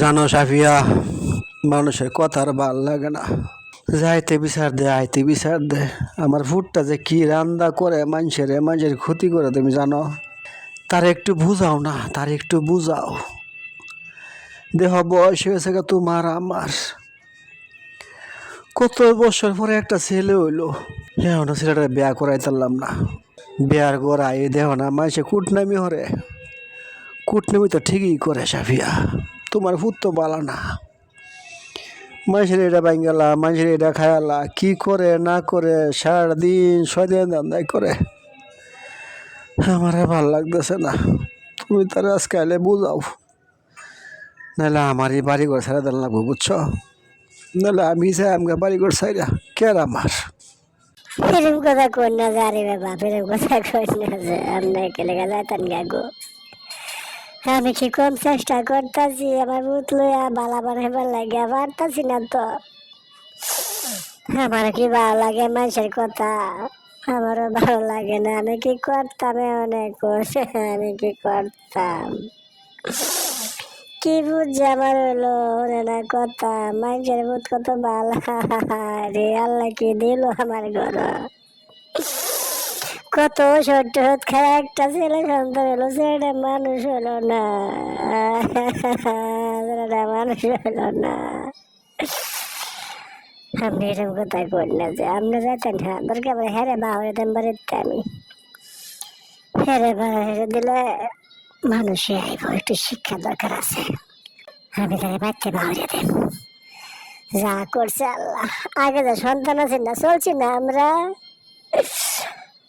জানো সাফিয়া, মানুষের কথার ভালো লাগে না। যাইতে বিচার দে, আইতে বিচার দে। আমার ফুটটা যে কি রান্দা করে মানুষের মানুষের ক্ষতি করে তুমি জানো? তার একটু বুঝাও না, তার একটু বুঝাও। দেহ বয়স হয়েছে গা তোমার আমার। কত বছর পরে একটা ছেলে হইল। এখন ছেলেটা বিয়া করাই করাইতারলাম না। বিয়ার গড়াই দেহ না, মানুষে কুটনামি হরে কুটনামি তো ঠিকই করে সাফিয়া। তোমার ভূত তো বালা না। মানুষের এটা বাঙ্গালা মানুষের এটা খায়ালা কি করে, না করে, সারাদিন ছদিন দান্দাই করে। আমার আর ভালো লাগতেছে না। তুমি তার আজকে আইলে বুঝাও। নাহলে আমার এই বাড়ি ঘর ছাড়া দেন লাগবো, বুঝছ? নাহলে আমি চাই আমাকে ঘর ছাইরা কের আমার? এরকম কথা না যে আরে বাবা এরকম কথা না যে। আপনি একেলে গেলে যাইতেন গাগো আমি কি কম চেষ্টা করতেছি? আমার ভূত লইয়া বালা বানাইবার লাগে পারতাছি না তো। আমার কি ভালো লাগে মানুষের কথা? আমারও ভালো লাগে না, আমি কি করতাম অনেক আমি কি করতাম? কি বুঝছে আমার হলো ওরে না কথা। মানুষের বুধ কত ভালো রে আল্লাহ কি দিল আমার ঘর? কত সত্য সত খায় একটা ছেলে সন্তান হলো ছেলেটা মানুষ হলো না। মানুষ হলো না। আপনি এরকম কথা করেন না যে আপনি যাইতেন হ্যাঁ দরকার পড়ে হ্যাঁ রে বা হয়ে দেন বাড়িতে আমি। হ্যাঁ রে বা হেরে দিলে মানুষে আইব, একটু শিক্ষা দরকার আছে। আমি তাকে বাচ্চা বাহরে দেব। যা করছে আল্লাহ। আগে যা সন্তান আছে না, চলছি না আমরা।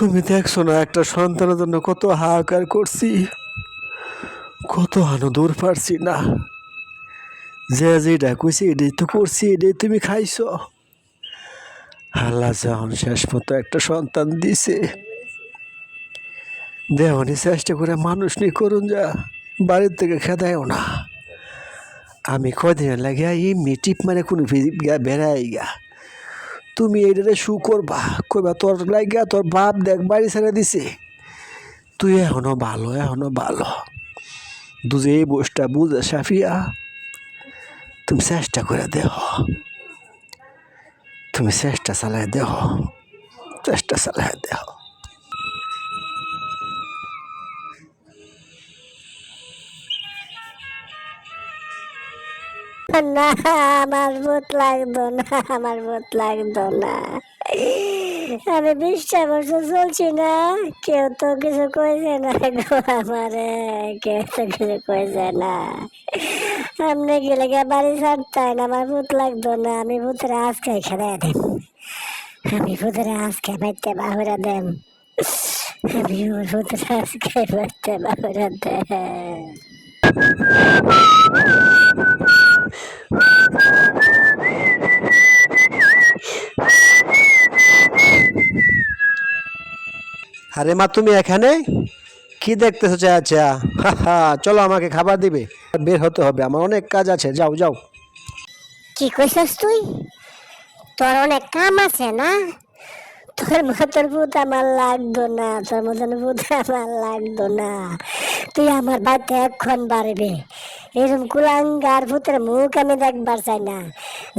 তুমি দেখছ না একটা সন্তানের জন্য কত হাহাকার করছি? কত হানো দূর পারছি না। যে যেটা কইছি এটাই তো করছি, এটাই তুমি খাইছো। আল্লাহ যখন শেষ মতো একটা সন্তান দিছে দেহনি চেষ্টা করে মানুষ নি করুন যা, বাড়ির থেকে খেদায়ও না। আমি কদিন লাগে এই টিপ মানে কোনো বেড়াই গা তুমি এইটারে শু করবা। কইবা, তোর লাগিয়া তোর বাপ দেখ বাড়ি ছেড়ে দিছে। তুই এখনও ভালো এখনও ভালো। দুজে এই বসটা বুঝে সাফিয়া, তুমি চেষ্টা করে দেহ তুমি চেষ্টা চালায় দেহ চেষ্টা চালায় দেহ না, আমার ভূত লাগতো না, আমার ভূত লাগতো না। আমি বিশটা বছর চলছি না, কেউ তো কিছু কইছে না গো আমারে, কেউ তো কিছু কইছে না। আপনি গেলে গিয়ে বাড়ি ছাড়তেন আমার ভূত লাগতো না, আমি ভূতের আজকে খেলে দেন আমি ভূতের আজকে বাইতে বাহুরা দেন আমি ভূতের আজকে বাইতে বাহুরা দেন আরে মা, তুমি এখানে? কি দেখতেছো চা আচ্ছা হা চলো আমাকে খাবার দিবে। বের হতে হবে, আমার অনেক কাজ আছে, যাও যাও। কি কইছস তুই? তোর অনেক কাম আছে না? তোর মতন ভূত আমার লাগতো না, তোর মতন ভূত আমার লাগতো না। তুই আমার বাড়িতে এক্ষণ বাড়বে। এরকম কুলাঙ্গার ভূতের মুখ আমি দেখবার চাই না।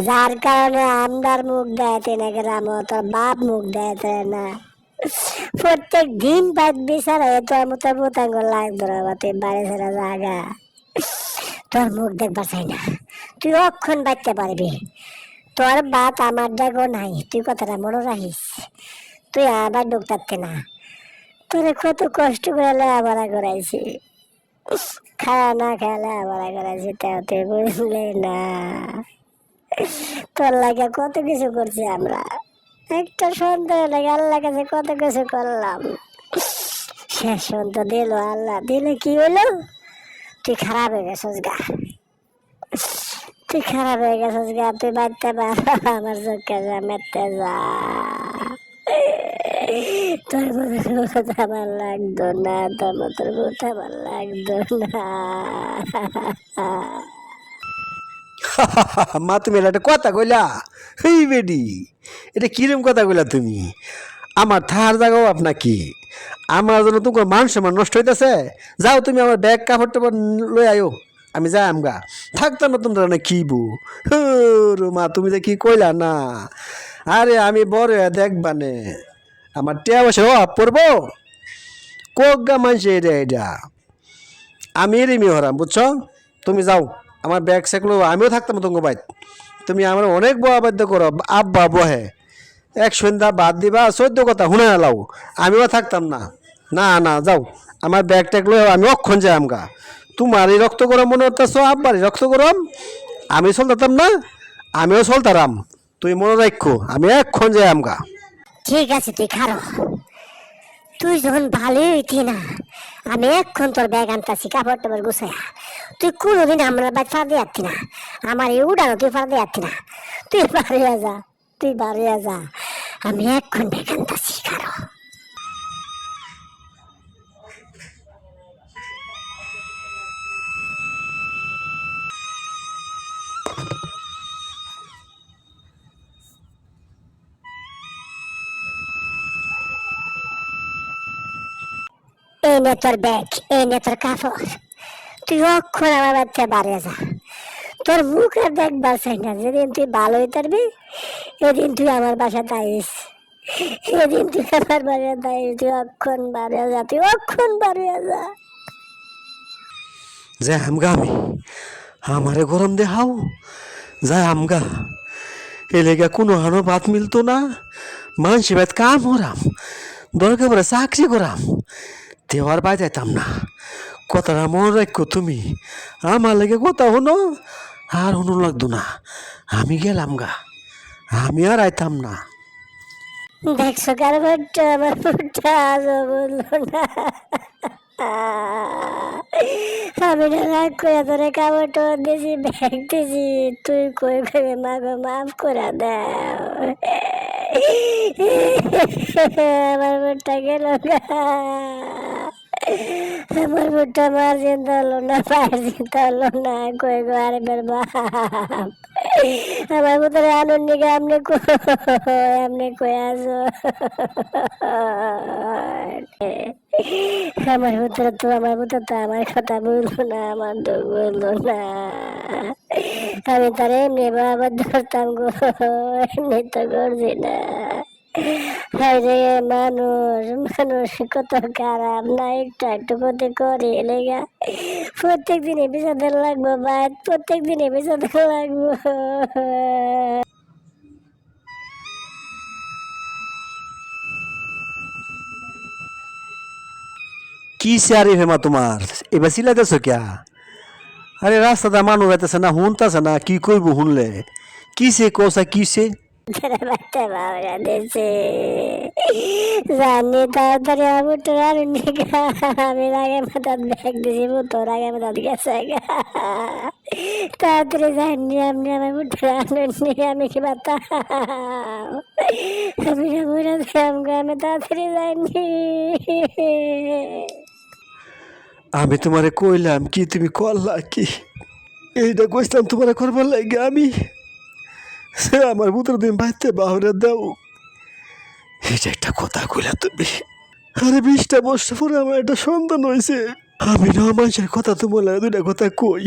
যার কারণে আমদার মুখ দেয় না গ্রাম তোর বাপ মুখ দেয় না। প্রত্যেক দিন বাদ বিচার তোর মতো ভূতাঙ্গ লাগতো না বা বাড়ি ছাড়া জাগা। তোর মুখ দেখবার চাই না তুই অক্ষণ বাঁচতে পারবি তোর বাত আমার জাগো নাই তুই কথাটা মনে রাখিস তুই আবার ঢুকতাতে না। তোরে কত কষ্ট করে লেখাপড়া করাইছি খাওয়া না খাওয়া লেখাপড়া করাইছি তাও তুই বুঝলি না। তোর লাগে কত কিছু করছি আমরা। একটা সন্তান লাগে আল্লাহ কাছে কত কিছু করলাম। শেষ সন্তান দিল আল্লাহ, দিলে কি হলো? তুই খারাপ হয়ে গেছিস গা। তুই খারাপ হয়ে গেছিস গা, তুই বাড়তে পার আমার চোখে যা মেতে যা। তোর মতো ভূত আমার লাগতো না, তোর মতো ভূত আমার লাগতো না। মা, তুমি এটা একটা কথা কইলা? হেই বেডি, এটা কিরম কথা কইলা তুমি? আমার থার জায়গাও আপনার কি আমার জন্য তোমার মান সম্মান নষ্ট হইতেছে? যাও তুমি আমার ব্যাগ কাপড় টাপড় লই আয়ো। আমি যাই আমগা থাকতাম না তোমরা না কি বু রো মা, তুমি যে কি কইলা না? আরে আমি বড় দেখবানে আমার টিয়া বসে ও পড়ব? কোক গা মানছে এটা এটা? আমি রিমি হরাম, বুঝছ? তুমি যাও। আমার ব্যাগ সেগুলো, আমিও থাকতাম বাইত তুমি আমার অনেক বাধ্য করো আব্বা বহে এক সন্ধ্যা বাদ দিবা চোদ্দ কথা শুনে নালাও আমিও থাকতাম না। না না, যাও। আমার ব্যাগ ট্যাগ লই আমি অক্ষণ যাই আমগা তোমারই রক্ত গরম মনে হতেছ আব্বারই রক্ত গরম। আমি চলতাম না, আমিও চলতারাম। তুই মনে রাখো আমি এক্ষণ যাই আমগা ঠিক আছে, তুই খারো। তুই যখন ভালোই হইতি না, আমি এখন তোর ব্যাগ আনতাছি, কাপড় টাপড় গুছাইয়া তুই কোনোদিন আমরা বাড়ি ফাঁদে যাচ্ছি না, আমার এই উড়ানো তুই ফাঁদে যাচ্ছি না। তুই বাড়িয়া যা, তুই বাড়িয়া যা, আমি এখন ব্যাগ আনতাছি খারো এই নে তোর ব্যাগ এই নে তোর কাপড় তুই অক্ষণ আমার বাচ্চা বাড়িয়ে যা। তোর মুখ আর দেখবার চাই না। যেদিন তুই ভালো হয়ে পারবি, এদিন তুই আমার বাসাতে আইস এদিন তুই আমার বাড়িতে আইস তুই অক্ষণ বাড়িয়ে যা, তুই অক্ষণ বাড়িয়ে যা। যে আমগা আমি। আমারে গরম দেখাও। যায় আমগা। এলেগা কোনো হানো ভাত মিলতো না। মানসি ভাত কাম হরাম। দরকার পরে চাকরি করাম। দেওয়ার বাই যাইতাম না। কথাটা মনে রাখো তুমি। আমার লেগে কথা হনো আর হনো লাগতো না। আমি গেলাম গা। আমি আর আইতাম না। দেখছ কার ভোটটা আমার ভোটটা আজও বলল না। আমি রাগ করে তোরে কাপড় টাপড় দিয়েছি ব্যাগ দিয়েছি তুই কই ভেবে মাগো মাফ করে দাও। আমার ভোটটা গেল না। আমার ভোটটা মার চিন্তা হলো না, পায়ের চিন্তা হলো না, কই আরে বাপ। আমার আনন্দ নিকে আপনি এমনি কই আছো? আমার তো, আমার ভিতরে তো আমার কথা বলল না, আমার তো বলল না। আমি তার এমনি বাবা ধরতাম গো, এমনি তো করছি না। মানুষ মানুষ, কত খারাপ। না, একটু একটু করতে করে লেগা প্রত্যেক দিনে বিষাদে লাগবো বা প্রত্যেক দিনে বিষাদে লাগবো। কি সারি হেমা তোমার? এবার সিলাইতেছ ক্যা? আরে, রাস্তাতে মানুষ যাইতেছে না শুনতেছে না, কি কইব শুনলে কিসে কোসা কিসে তারা বাচ্চা বাবা দিয়েছে জানি তাড়াতাড়ি আমি তোর আর আমি আগে মাথার ব্যাগ দিয়েছি তোর আগে মাথার গেছে। তাড়াতাড়ি জানি আপনি আমার আমি কি আমি তাড়াতাড়ি আমি তোমারে কইলাম কি, তুমি করলা কি? এইটা কইছিলাম তোমারে করবার লাগে আমি। সে আমার বুতর দিন বাইতে বাহরে দাও। এটা একটা কথা কইলা তুমি। আরে বিশটা বছর পরে আমার একটা সন্তান হয়েছে আমি না মানুষের কথা তোমার দুইটা কথা কই।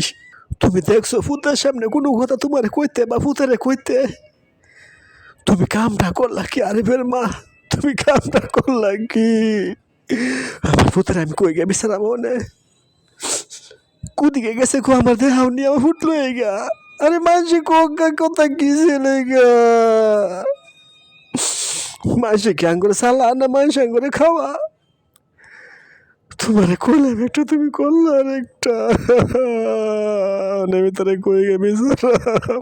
তুমি দেখছ ফুতার সামনে কোনো কথা তোমার কইতে বা ফুতারে কইতে? তুমি কামটা করলা কি আরে বের মা? তুমি কামটা করলা কি? আমার পুত্র আমি কই গে বিছানা মনে? কুদিকে গেছে কো আমার দেহাও নিয়ে আমার ফুটলো গা। আরে মানসি কোকা কথা কি ছেলে গা মানসি কি আঙ্গুরে সালা না মানসি আঙ্গুরে খাওয়া? তোমার কইলাম একটা তুমি করলে আর একটা। আমি তারে কই গে বিছানা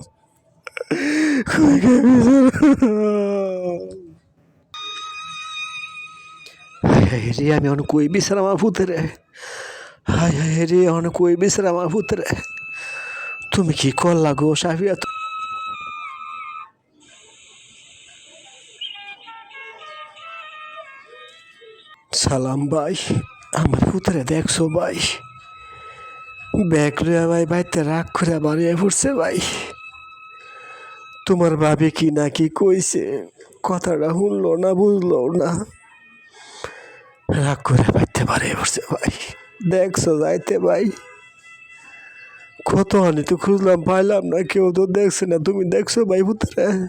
কই গে হায় আমি অনেক কই বিশ্রাম আমার পুতরে। হায় হায়, রে, অনেক কই বিশ্রাম আমার পুতরে। তুমি কি করলা গো, সাফিয়া? সালাম ভাই, আমার পুতরে দেখছ ভাই? ব্যাগ লইয়া ভাই বাইতে রাগ করে বাড়িয়ে পড়ছে ভাই। তোমার ভাবি কি না কি কইছে, কথাটা শুনলো না বুঝলো না। রাগ করে বাইতে বাড়িয়ে পড়ছে ভাই। দেখছ যাইতে ভাই? কত হানি? তো খুঁজলাম, পাইলাম না, কেউ তো দেখছে না। তুমি দেখছ ভাই পুতরে?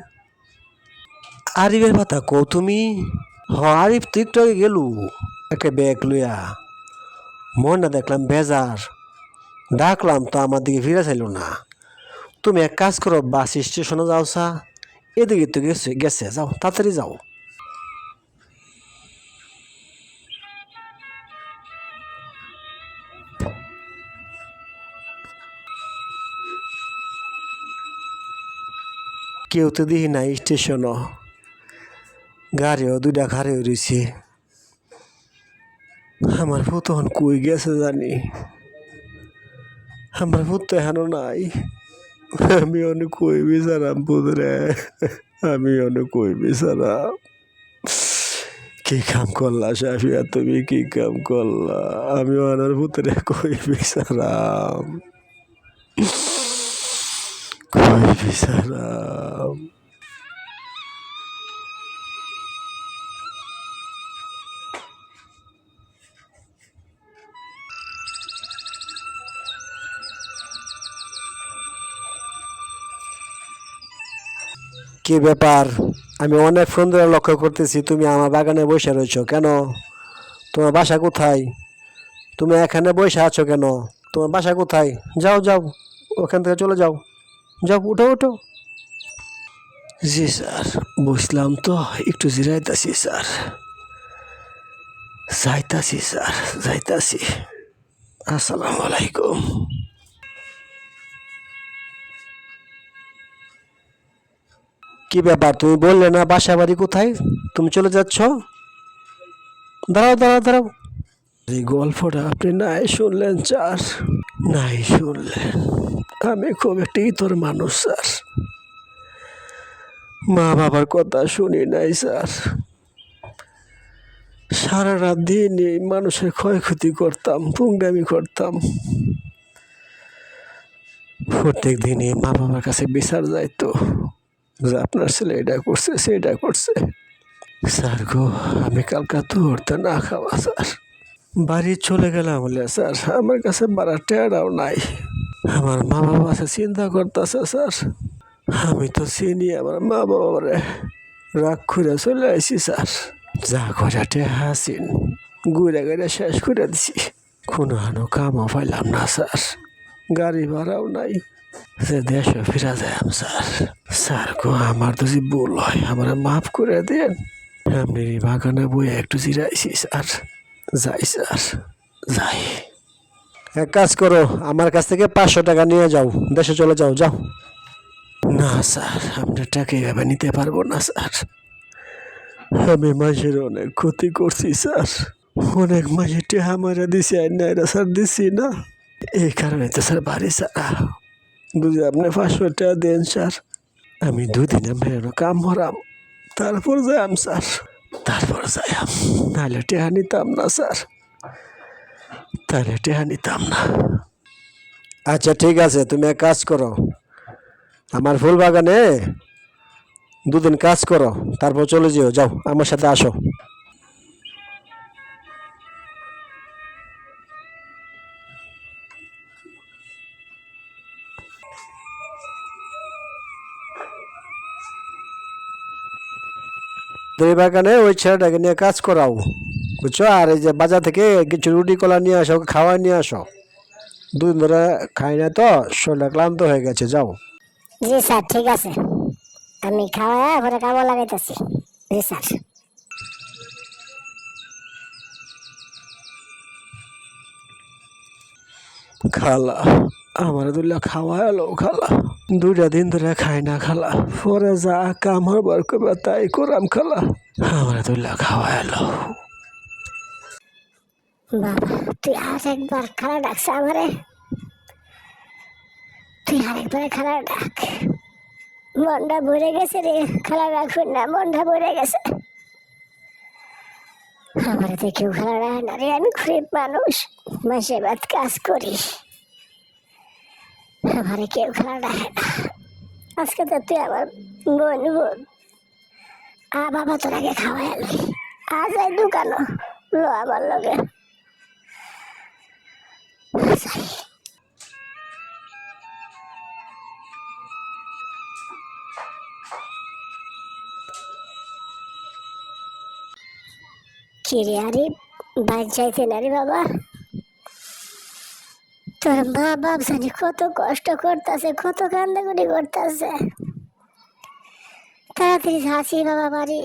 আরিফের কথা কও তুমি? হ, আরিফ তো একটু আগে গেলু। একটা ব্যাগ লইয়া। মন না দেখলাম বেজার। ডাকলাম তো আমার দিকে ফিরে চাইলো না। তুমি এক কাজ করো, বাস স্টেশনে যাও সা। এদিকে তো গেছে গেছে, যাও, তাড়াতাড়ি যাও। কেউ তো দেখি নাই, স্টেশনও। গাড়িও, দুইটা ঘাড়ে রয়েছে। আমার ভূত তখন কই গেছে জানি। আমার ভূত তো এখনও নাই। আমি অনেক কই বিচারাম পুদরে আমি অনেক কই বিচারাম। কি কাম করলা সাফিয়া, তুমি কি কাম করলা? আমি অনার ভূতরে কই বিচারাম। কি ব্যাপার? আমি অনেক ফোন ধরে লক্ষ্য করতেছি, তুমি আমার বাগানে বসে রয়েছো কেন? তোমার বাসা কোথায়? তুমি এখানে বসে আছো কেন? তোমার বাসা কোথায়? যাও যাও, ওখান থেকে চলে যাও। যাও, উঠো উঠো। জি, স্যার। বুঝলাম তো, একটু জিরাইতাছি, স্যার। যাইতাছি স্যার, যাইতাছি। আসসালামু আলাইকুম। কি ব্যাপার, তুমি বললে না বাসা বাড়ি কোথায়? তুমি চলে যাচ্ছ? দাঁড়াও দাঁড়াও দাঁড়াও। এই গল্পটা আপনি নাই শুনলেন, স্যার। নাই শুনলেন। আমি খুব একটি ইতর মানুষ, স্যার। মা বাবার কথা শুনি নাই, স্যার। সারা রাত দিন এই মানুষের ক্ষয়ক্ষতি করতাম পুঙ্গামি করতাম। প্রত্যেক দিনই মা বাবার কাছে বিচার যাইতো, যে আপনার ছেলে এটা করছে সেটা করছে। স্যার গো, আমি কালকা তো উঠতে না খাওয়া, স্যার। বাড়ি চলে গেলাম বলে, স্যার, আমার কাছে বাড়ার টেয়ারাও নাই। আমার মা বাবা আছে চিন্তা করতেছে, স্যার। আমি তো চিনি আমার মা বাবারে রাগ করে চলে আইছি, স্যার। যা করে হাসিন ঘুরে ঘুরে শেষ করে দিছি। কোনো হানো কামও পাইলাম না, স্যার। গাড়ি ভাড়াও নাই। যে দেশে ফিরা যায় স্যার। স্যার গো, আমার তো যে ভুল হয়, আমার মাফ করে দেন। আপনি বাগানে বই একটু জিরাইছি, স্যার। যাই স্যার। যাই। এক কাজ করো আমার কাছ থেকে পাঁচশো টাকা নিয়ে যাও দেশে চলে যাও যাও। না স্যার আপনার টাকা এভাবে নিতে পারব না স্যার। আমি মাঝের অনেক ক্ষতি করছি স্যার। অনেক মাঝে টেহা মারা দিছি আর নাইরা স্যার দিছি না। এই কারণে তো স্যার বাড়ি স্যার। বুঝে আপনি পাঁচশো টাকা দেন স্যার। আমি দুদিনে মেয়েরও কাম হরাম তারপর যাইম স্যার। তারপর যাইম নাহলে টেহা নিতাম না স্যার। তাহলে টেহা নিতাম না। আচ্ছা ঠিক আছে, তুমি এক কাজ করো। আমার ফুল বাগানে দুদিন কাজ করো, তারপর চলে যেও, যাও, আমার সাথে আসো। দুই বাগানে ওই ছেলেটাকে নিয়ে কাজ করাও। বুঝছ? আর এই যে বাজার থেকে কিছু রুটি কলা নিয়ে আসো খাওয়া নিয়ে আসো। দুদিন ধরে খাই না তো শরীরটা ক্লান্ত হয়ে গেছে যাও। জি স্যার ঠিক আছে। আমি খাওয়া ঘরে কামো লাগাইতেছি। জি স্যার। খালা আমার দুল্লা খাওয়া এলো খালা। দুইটা দিন ধরে খাই না খালা। পরে যা কাম হবার করবে তাই করাম খালা। আমার দুলা খাওয়া এলো বাবা তুই আর একবার খারাপ ডাকছে আমারে। তুই আরেকবার খালা ডাক। মনটা ভরে গেছে রে, খালা রাখুন না, মনটা ভরে গেছে। আমার তো কেউ খালা রাখে না রে, আমি গরিব মানুষ, মাসে বাদ কাজ করি। আমারে কেউ খালা রাখে না। আজকে তো তুই আমার বোন বোন। আ বাবা তোর আগে খাওয়াই আজ এই দোকানো লো আমার লগে। রে? আরে বাইক যাইতে না রে বাবা। তোর মা বাপ জানি কত কষ্ট করতেছে, কত কান্দাকুটি করতেছে। তাড়াতাড়ি হাসি বাবা বাড়ি।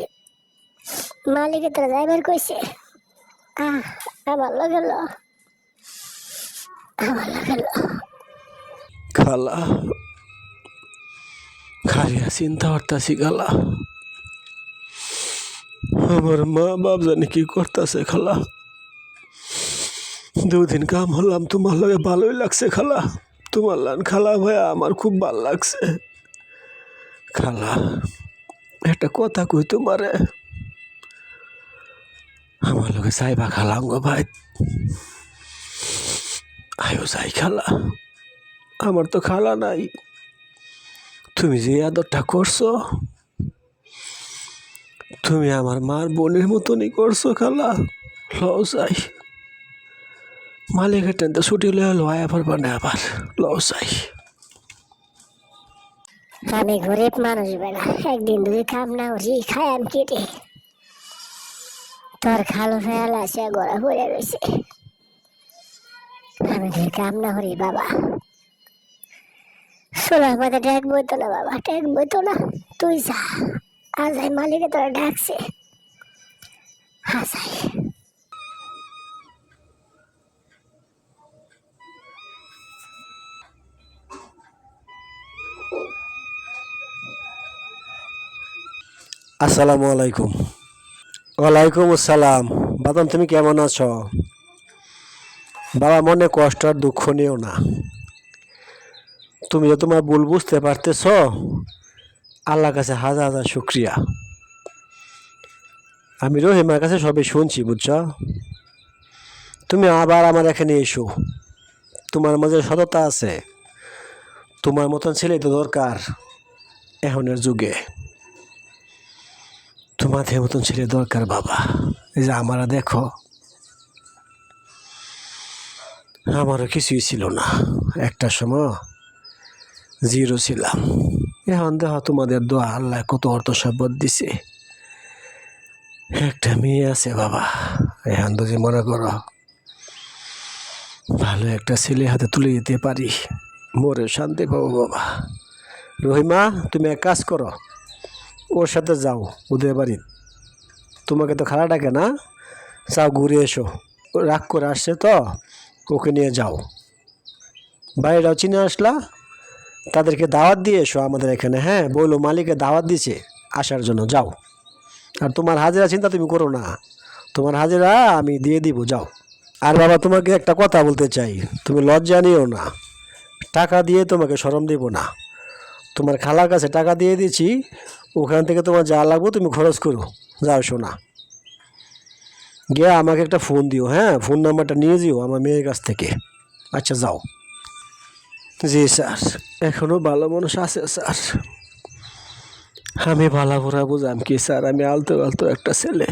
মালিকে তোর ড্রাইভার কইছে আহ, আমার লগে ল। আমার লগে ল। খালা, খালিয়া চিন্তা করতেছি খালা। আমার মা বাপ জানি কি করতেছে খালা। দুদিন কাম হলাম, তোমার লাগে ভালোই লাগছে খালা। তোমার লান খালা ভাইয়া আমার খুব ভালো লাগছে। খালা, একটা কথা কই তোমারে? আমার লগে চাইবা খালাম গো ভাই। আয়ো যাই খালা। আমার তো খালা নাই। তুমি যে আদরটা করছ তুমি আমার মার বোনের মতনই করছ খালা। লও যাই। মালিকের টেনতে ছুটি লয়ে লো আয়া পারবা না আবার লও যাই। আমি গরিব মানুষ বেড়া একদিন দুই কাম না উঠি খায়াম কি রে তোর খালো ফেয়াল আছে, গড়া পড়ে রয়েছে আমি দুই কাম না হরি বাবা। সোলার মধ্যে ড্যাক বইতো না বাবা ড্যাক বইতো না। তুই যা। এই মালিকে তোরা ডাকছে। হাসাই আসসালামু আলাইকুম। ওয়ালাইকুম আসসালাম। বাদাম, তুমি কেমন আছো? বাবা, মনে কষ্ট আর দুঃখ নিও না। তুমি যে তোমার ভুল বুঝতে পারতেছ আল্লাহর কাছে হাজার হাজার শুক্রিয়া। আমি রহিমার কাছে সবই শুনছি, বুঝছ? তুমি আবার আমার এখানে এসো। তোমার মাঝে সততা আছে। তোমার মতন ছেলে তো দরকার এখনের যুগে। তোমাদের মতন ছেলে দরকার, বাবা। এই যে আমারা দেখো, আমারও কিছুই ছিল না। একটা সময় জিরো ছিলাম। এখন দেখো তোমাদের দোয়া আল্লাহ কত অর্থ সম্পদ দিছে। একটা মেয়ে আছে বাবা। এখন যদি মনে করো, ভালো একটা ছেলে হাতে তুলে দিতে পারি। মোরে শান্তি পাবো বাবা। রহিমা, তুমি এক কাজ করো, ওর সাথে যাও, ওদের বাড়ি। তোমাকে তো খারাপ ডাকে না। যাও, ঘুরে এসো। রাগ করে আসছে তো, ওকে নিয়ে যাও। বাড়িটাও চিনে আসলা? তাদেরকে দাওয়াত দিয়ে এসো আমাদের এখানে হ্যাঁ? বলো মালিকে দাওয়াত দিছে আসার জন্য, যাও। আর তোমার হাজিরা চিন্তা তুমি করো না। তোমার হাজিরা আমি দিয়ে দিব, যাও। আর বাবা, তোমাকে একটা কথা বলতে চাই, তুমি লজ্জা নিও না। টাকা দিয়ে তোমাকে সরম দিব না। তোমার খালার কাছে টাকা দিয়ে দিচ্ছি ওখান থেকে তোমার যা লাগবে তুমি খরচ করো। যাও শোনা গিয়ে আমাকে একটা ফোন দিও হ্যাঁ? ফোন নাম্বারটা নিয়ে দিও আমার মেয়ের কাছ থেকে। আচ্ছা যাও। জি, স্যার। এখনও ভালো মানুষ আছে, স্যার। আমি ভালো ভরা বুঝাম কি, স্যার, আমি আলতো আলতো একটা ছেলে।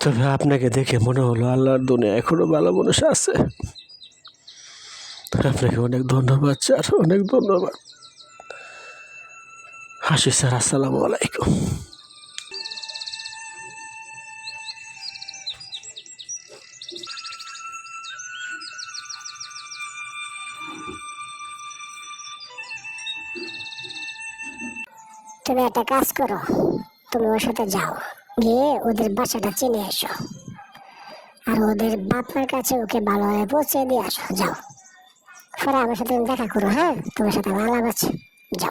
তবে আপনাকে দেখে মনে হলো আল্লাহর দুনিয়া এখনও ভালো মানুষ আছে। আপনাকে অনেক ধন্যবাদ, স্যার, অনেক ধন্যবাদ। হাসি স্যার, আসসালামু আলাইকুম। তুমি একটা কাজ করো। তুমি ওর সাথে যাও। গিয়ে ওদের বাসাটা চিনে এসো। আর ওদের বাপমার কাছে ওকে ভালোভাবে পৌঁছে দিয়ে আসো। যাও। পরে আমার সাথে তুমি দেখা করো হ্যাঁ? তোমার সাথে আমার আলাপ আছে। যাও।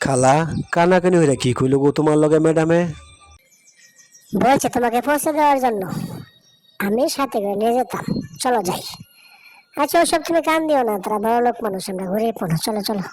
খালা কানাকানি হইরা কি কইল গো তোমার লগে ম্যাডামে? বলছে তোমাকে পৌঁছে দেওয়ার জন্য। আমি সাথে করে নিয়ে যেতাম। চলো যাই। আচ্ছা ওসব তুমি কান দিও না, তারা বড় লোক মানুষ, আমরা ঘুরে পড়ো, চলো চলো।